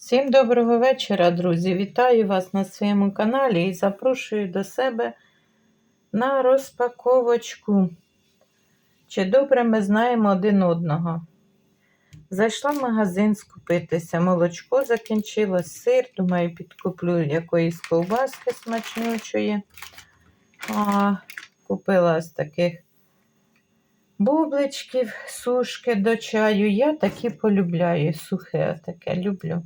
Всім доброго вечора, друзі! Вітаю вас на своєму каналі і запрошую до себе на розпаковочку. Чи добре ми знаємо один одного? Зайшла в магазин скупитися. Молочко закінчилось, сир, думаю, підкуплю якоїсь ковбаски смачнючої. А, Купила ось таких бубличків, сушки до чаю. Я такі полюбляю, сухе таке люблю.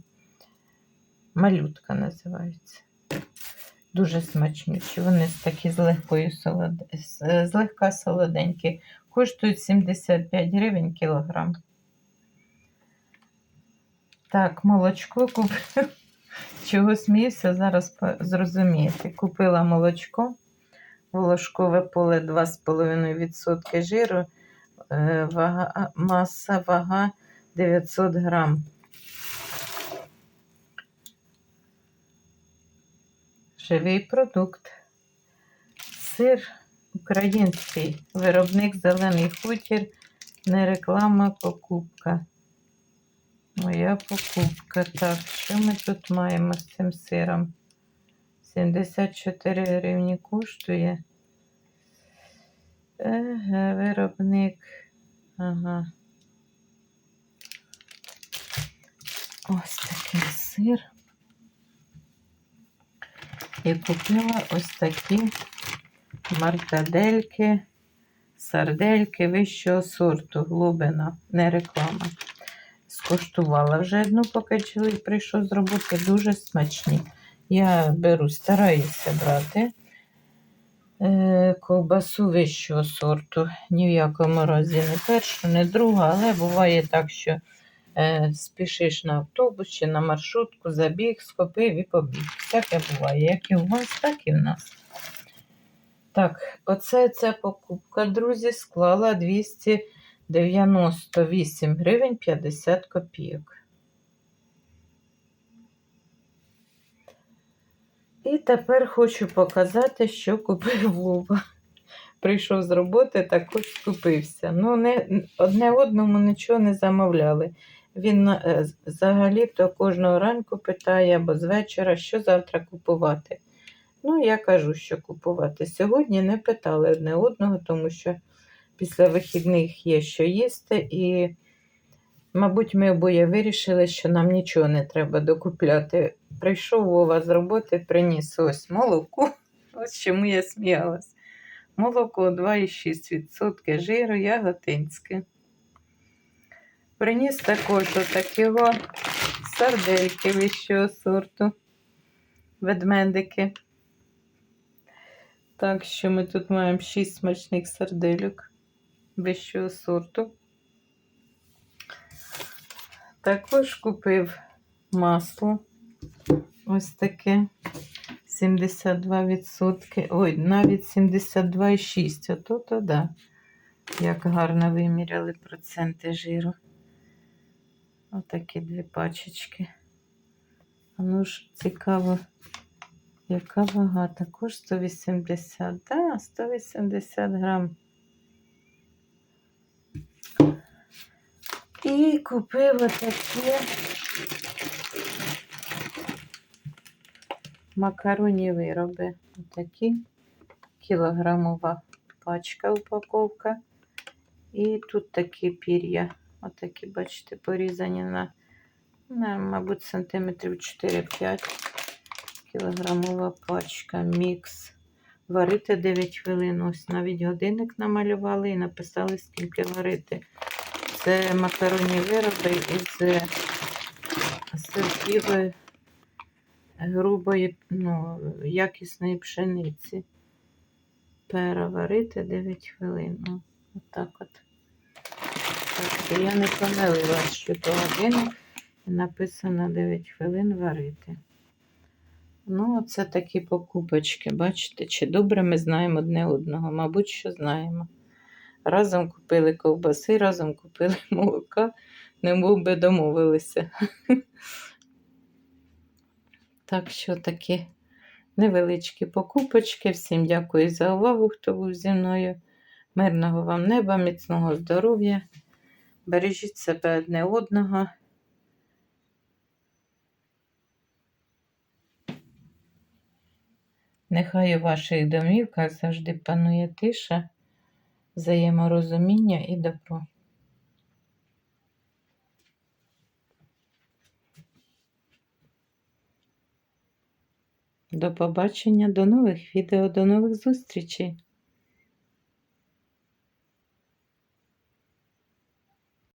Малютка називається. Дуже смачнючі. Вони такі з легкою солод... злегка солоденькі. Коштують 75 гривень кілограм. Так, молочко купила. Чого сміюся, зараз зрозумієте. Купила молочко, волошкове поле 2,5% жиру, е, вага, маса, вага 900 грам. Живий продукт. Сир український. Виробник зелений хутір. Не реклама, покупка. Моя покупка. Так, що ми тут маємо з цим сиром? 74 гривні коштує. Еге, виробник. Ага. Ось такий сир. І купила ось такі маркадельки, сардельки вищого сорту, глибина, не реклама. Скуштувала вже одну, поки чоловік прийшов з роботи, дуже смачні. Я беру, стараюся брати е, ковбасу вищого сорту. Ні в якому разі не першу, не другу, але буває так, що спішиш на автобус чи на маршрутку, забіг, схопив і побіг. Всяке буває, як і у вас, так і в нас. Так, оце ця покупка, друзі, склала 298 гривень 50 копійок. І тепер хочу показати, що купив Вова. Прийшов з роботи, також скупився. Ну, не, одне одному нічого не замовляли. Він е, взагалі то кожного ранку питає або з вечора, що завтра купувати. Ну, я кажу, що купувати. Сьогодні не питали одне одного, тому що після вихідних є що їсти, і, мабуть, ми обоє вирішили, що нам нічого не треба докупляти. Прийшов Вова з роботи, приніс ось молоко. Ось чому я сміялась. Молоко 2,6% жиру, яготинське. Приніс також отакого сардельки вищого сорту, ведмедики. Так що ми тут маємо 6 смачних сардельок вищого сорту. Також купив масло. Ось таке 72%. Ой, навіть 72,6%. Ото то да. Як гарно виміряли проценти жиру. Отакі дві пачечки. А ну ж цікаво, яка вага? Також 180. Да, 180 грам. І купив отакі макаронні вироби. Отакі кілограмова пачка упаковка. І тут такі пір'я. Отакі, бачите, порізані на, на мабуть, сантиметрів 4-5 кілограмова пачка. Мікс. Варити 9 хвилин. Ось навіть годинник намалювали і написали, скільки варити. Це макаронні вироби із е, сортів грубої, ну, якісної пшениці. Переварити 9 хвилин. Ну, отак от. Так, я не помилила, що то годинник і написано 9 хвилин варити. Ну, оце такі покупочки, бачите, чи добре ми знаємо одне одного, мабуть, що знаємо. Разом купили ковбаси, разом купили молока, не мов би домовилися. Так що такі невеличкі покупочки. Всім дякую за увагу, хто був зі мною. Мирного вам неба, міцного здоров'я. Бережіть себе одне одного. Нехай у ваших домівках завжди панує тиша, взаєморозуміння і добро. До побачення, до нових відео, до нових зустрічей!